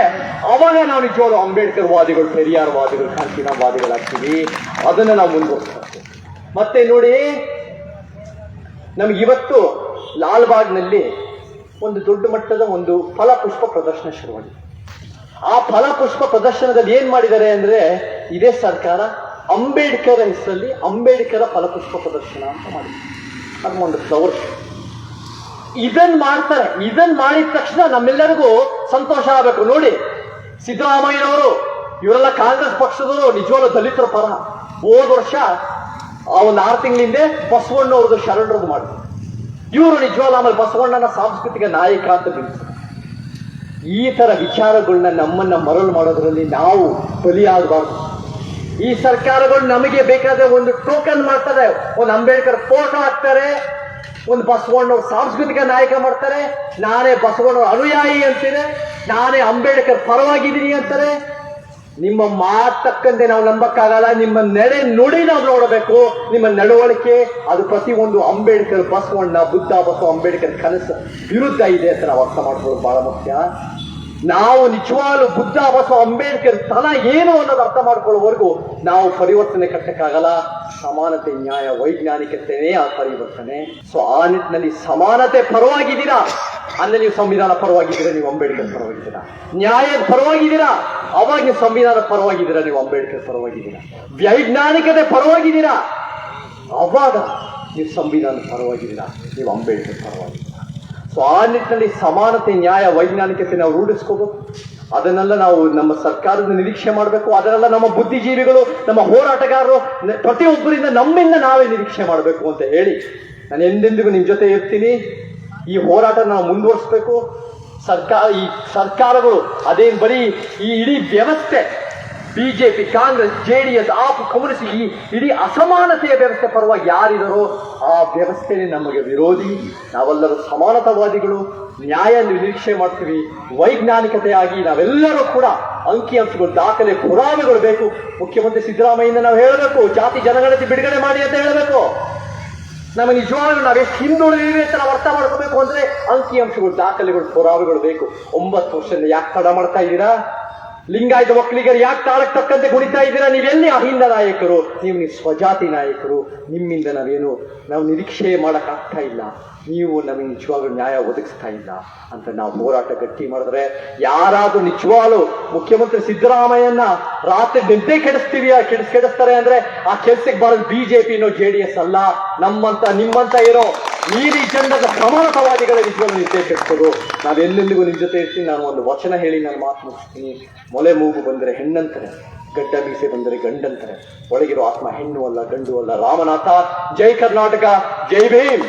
ಅವಾಗ ನಾವು ನಿಜವಾಗ್ಲೂ ಅಂಬೇಡ್ಕರ್ ವಾದಿಗಳು ಪೆರಿಯಾರ್ ವಾದಿಗಳು ಕಾಂತಿನ ವಾದಿಗಳಾಗ್ತೀವಿ ಅದನ್ನ ನಾವು ಮುಂದುವರಿಸ್ಬೇಕು ಮತ್ತೆ ನೋಡಿ, ನಮ್ಗೆ ಇವತ್ತು ಲಾಲ್ಬಾಗ್ನಲ್ಲಿ ಒಂದು ದೊಡ್ಡ ಮಟ್ಟದ ಒಂದು ಫಲಪುಷ್ಪ ಪ್ರದರ್ಶನ ಶುರುವಾಗಿದೆ. ಆ ಫಲಪುಷ್ಪ ಪ್ರದರ್ಶನದಲ್ಲಿ ಏನ್ ಮಾಡಿದ್ದಾರೆ ಅಂದ್ರೆ, ಇದೇ ಸರ್ಕಾರ ಅಂಬೇಡ್ಕರ್ ಹೆಸರಲ್ಲಿ ಅಂಬೇಡ್ಕರ ಫಲಪುಷ್ಪ ಪ್ರದರ್ಶನ ಅಂತ ಮಾಡಿದೆ ಅದು ಒಂದು ಫ್ಲವರ್ ಇದನ್ ಮಾಡ್ತಾರೆ. ಇದನ್ ಮಾಡಿದ ತಕ್ಷಣ ನಮ್ಮೆಲ್ಲರಿಗೂ ಸಂತೋಷ ಆಗಬೇಕು. ನೋಡಿ, ಸಿದ್ದರಾಮಯ್ಯನವರು, ಇವರೆಲ್ಲ ಕಾಂಗ್ರೆಸ್ ಪಕ್ಷದವರು ನಿಜವಾಗ್ಲೂ ದಲಿತರ ಪರ ಹೋದ ವರ್ಷ, ಆ ಒಂದು ಆರು ತಿಂಗಳಿಂದೆ ಬಸವಣ್ಣವ್ರದ್ದು ಶರಣರದ್ದು ಮಾಡಿದ್ರು. ಇವರು ನಿಜವಾಗ ಆಮೇಲೆ ಬಸವಣ್ಣನ ಸಾಂಸ್ಕೃತಿಕ ನಾಯಕ ಅಂತ ಬಿಡಿಸ್ತಾರೆ. ಈ ತರ ವಿಚಾರಗಳನ್ನ ನಮ್ಮನ್ನ ಮರಳು ಮಾಡೋದ್ರಲ್ಲಿ ನಾವು ಬಲಿಯಾಗಬಾರ್ದು. ಈ ಸರ್ಕಾರಗಳು ನಮಗೆ ಬೇಕಾದ ಒಂದು ಟೋಕನ್ ಮಾಡ್ತಾರೆ. ಒಂದು ಅಂಬೇಡ್ಕರ್ ಫೋಟೋ ಹಾಕ್ತಾರೆ. ಒಂದು ಬಸವಣ್ಣವ್ರ ಸಾಂಸ್ಕೃತಿಕ ನಾಯಕ ಮಾಡ್ತಾರೆ. ನಾನೇ ಬಸವಣ್ಣವ್ರ ಅನುಯಾಯಿ ಅಂತೀನಿ. ನಾನೇ ಅಂಬೇಡ್ಕರ್ ಪರವಾಗಿದ್ದೀನಿ ಅಂತಾರೆ. ನಿಮ್ಮ ಮಾತಕ್ಕಂತೆ ನಾವು ನಂಬಕ್ಕಾಗಲ್ಲ, ನಿಮ್ಮ ನಡೆ ನುಡಿ ನಾವು ನೋಡಬೇಕು, ನಿಮ್ಮ ನಡವಳಿಕೆ, ಅದು ಪ್ರತಿಯೊಂದು ಅಂಬೇಡ್ಕರ್ ಬಸವಣ್ಣ, ಬುದ್ಧ ಬಸವ ಅಂಬೇಡ್ಕರ್ ಕನಸು ವಿರುದ್ಧ ಇದೆ ಅಂತ ನಾವು ಅರ್ಥ ಮಾಡ್ಕೊಳ್ಳೋದು ಬಹಳ ಮುಖ್ಯ. ನಾವು ನಿಜವಾಗ್ಲೂ ಬುದ್ಧ ಬಸವ ಅಂಬೇಡ್ಕರ್ ತನ ಏನು ಅನ್ನೋದು ಅರ್ಥ ಮಾಡ್ಕೊಳ್ಳೋವರೆಗೂ ನಾವು ಪರಿವರ್ತನೆ ಕಟ್ಟಕ್ಕಾಗಲ್ಲ. ಸಮಾನತೆ ನ್ಯಾಯ ವೈಜ್ಞಾನಿಕತೆನೇ ಆ ಪರಿವರ್ತನೆ. ಸೊ ಆ ನಿಟ್ಟಿನಲ್ಲಿ ಸಮಾನತೆ ಪರವಾಗಿದ್ದೀರಾ? ಅಂದ್ರೆ ನೀವು ಸಂವಿಧಾನ ಪರವಾಗಿದ್ದೀರಾ? ನೀವು ಅಂಬೇಡ್ಕರ್ ಪರವಾಗಿದ್ದೀರಾ? ನ್ಯಾಯದ ಪರವಾಗಿದ್ದೀರಾ? ಅವಾಗ ನೀವು ಸಂವಿಧಾನ ಪರವಾಗಿದ್ದೀರಾ? ನೀವು ಅಂಬೇಡ್ಕರ್ ಪರವಾಗಿದ್ದೀರಾ? ವೈಜ್ಞಾನಿಕತೆ ಪರವಾಗಿದ್ದೀರಾ? ಅವಾಗ ನೀವು ಸಂವಿಧಾನ ಪರವಾಗಿದ್ದೀರಾ? ನೀವು ಅಂಬೇಡ್ಕರ್ ಪರವಾಗಿದ್ದೀರಾ? ಸೊ ಆ ನಿಟ್ಟಿನಲ್ಲಿ ಸಮಾನತೆ, ನ್ಯಾಯ ವೈಜ್ಞಾನಿಕತೆ ನಾವು ರೂಢಿಸ್ಕೋಬೇಕು ಅದನ್ನೆಲ್ಲ ನಾವು ನಮ್ಮ ಸರ್ಕಾರದ ನಿರೀಕ್ಷೆ ಮಾಡಬೇಕು. ಅದನ್ನೆಲ್ಲ ನಮ್ಮ ಬುದ್ಧಿಜೀವಿಗಳು, ನಮ್ಮ ಹೋರಾಟಗಾರರು ಪ್ರತಿಯೊಬ್ಬರಿಂದ ನಮ್ಮಿಂದ ನಾವೇ ನಿರೀಕ್ಷೆ ಮಾಡಬೇಕು ಅಂತ ಹೇಳಿ ನಾನು ಎಂದೆಂದಿಗೂ ನಿಮ್ಮ ಜೊತೆ ಇರ್ತೀನಿ. ಈ ಹೋರಾಟ ನಾವು ಮುಂದುವರಿಸ್ಬೇಕು. ಸರ್ಕಾರ ಈ ಸರ್ಕಾರಗಳು ಅದೇನು ಬರೀ ಈ ಇಡೀ ವ್ಯವಸ್ಥೆ BJP, Congress J D S AAP, communist ಈ ಇಡೀ ಅಸಮಾನತೆಯ ವ್ಯವಸ್ಥೆ ಪರವಾಗಿ ಯಾರಿದರೋ ಆ ವ್ಯವಸ್ಥೆನೇ ನಮಗೆ ವಿರೋಧಿ. ನಾವೆಲ್ಲರೂ ಸಮಾನತಾವಾದಿಗಳು. ನ್ಯಾಯ ನಿರೀಕ್ಷೆ ಮಾಡ್ತೀವಿ. ವೈಜ್ಞಾನಿಕತೆಯಾಗಿ ನಾವೆಲ್ಲರೂ ಕೂಡ ಅಂಕಿಅಂಶಗಳು ದಾಖಲೆ, ಪುರಾವೆಗಳು ಬೇಕು. ಮುಖ್ಯಮಂತ್ರಿ ಸಿದ್ದರಾಮಯ್ಯನ ನಾವು ಹೇಳಬೇಕು. ಜಾತಿ ಜನಗಣತಿ ಬಿಡುಗಡೆ ಮಾಡಿ ಅಂತ ಹೇಳಬೇಕು. ನಮಗೆ ನಿಜವಾಗ್ಲೂ ನಾವು ಹಿಂದುಳಿದೀವಿ ಹಿಂದುಳಿದಿವೆ ಅಂತ ನಾವು ಅರ್ಥ ಮಾಡ್ಕೋಬೇಕು ಅಂದ್ರೆ ಅಂಕಿಅಂಶಗಳು ದಾಖಲೆಗಳು, ಪುರಾವೆಗಳು ಬೇಕು. ಒಂಬತ್ತು ವರ್ಷದಿಂದ ಯಾಕೆ ತಡ ಮಾಡ್ತಾ ಇದ್ದೀರಾ? ಲಿಂಗಾಯತ ಒಕ್ಕಲಿಗರು ಯಾಕೆ ತಾಳಕ್ಕೆ ತಕ್ಕಂತೆ ಕುಣಿತಾ ಇದ್ದೀರಾ? ನೀವೆಲ್ಲಿ ಅಹಿಂದ ನಾಯಕರು? ನೀವು ನೀವು ಸ್ವಜಾತಿ ನಾಯಕರು. ನಿಮ್ಮಿಂದ ನಾವೇನು, ನಾವು ನಿರೀಕ್ಷೆ ಮಾಡೋಕ್ಕಾಗ್ತಾ ಇಲ್ಲ. ನೀವು ನಮಗೆ ನಿಜವಾಗ್ಲೂ ನ್ಯಾಯ ಒದಗಿಸ್ತಾ ಇಲ್ಲ ಅಂತ ನಾವು ಹೋರಾಟ ಗಟ್ಟಿ ಮಾಡಿದ್ರೆ ಯಾರಾದರೂ ನಿಜವಾಗ್ಲೂ ಮುಖ್ಯಮಂತ್ರಿ ಸಿದ್ದರಾಮಯ್ಯನ ರಾತ್ರಿ ನಿದ್ದೆ ಕೆಡಿಸ್ತೀವಿ ಕೆಡಿಸ್, ಕೆಡಿಸ್ತಾರೆ ಅಂದ್ರೆ ಆ ಕೆಲ್ಸಕ್ಕೆ ಬರೋದು ಬಿಜೆಪಿನೋ ಜೆ ಡಿ ಎಸ್ ಅಲ್ಲ. ನಮ್ಮಂತ, ನಿಮ್ಮಂತ ಏನೋ ನೀಲಿ ರೀಚಂಡದ ಪ್ರಮಾಣವಾದಿಗಳ ವಿಷಯ ನಿರ್ದೇಶಕರು ನಾವೆಲ್ಲೆಲ್ಲಿಗೂ ನಿಮ್ಮ ಜೊತೆ ಇರ್ತೀನಿ. ನಾನು ಒಂದು ವಚನ ಹೇಳಿ ನಾನು ಮಾತು ಮುಗಿಸ್ತೀನಿ. ಮೊಲೆ ಮೂಗು ಬಂದರೆ ಹೆಣ್ಣಂತಾರೆ, ಗಡ್ಡ ಮೀಸೆ ಬಂದರೆ ಗಂಡಂತಾರೆ, ಒಳಗಿರೋ ಆತ್ಮ ಹೆಣ್ಣು ಅಲ್ಲ, ಗಂಡು ಅಲ್ಲ. ರಾಮನಾಥ, ಜೈ ಕರ್ನಾಟಕ, ಜೈ ಭೀಮ್!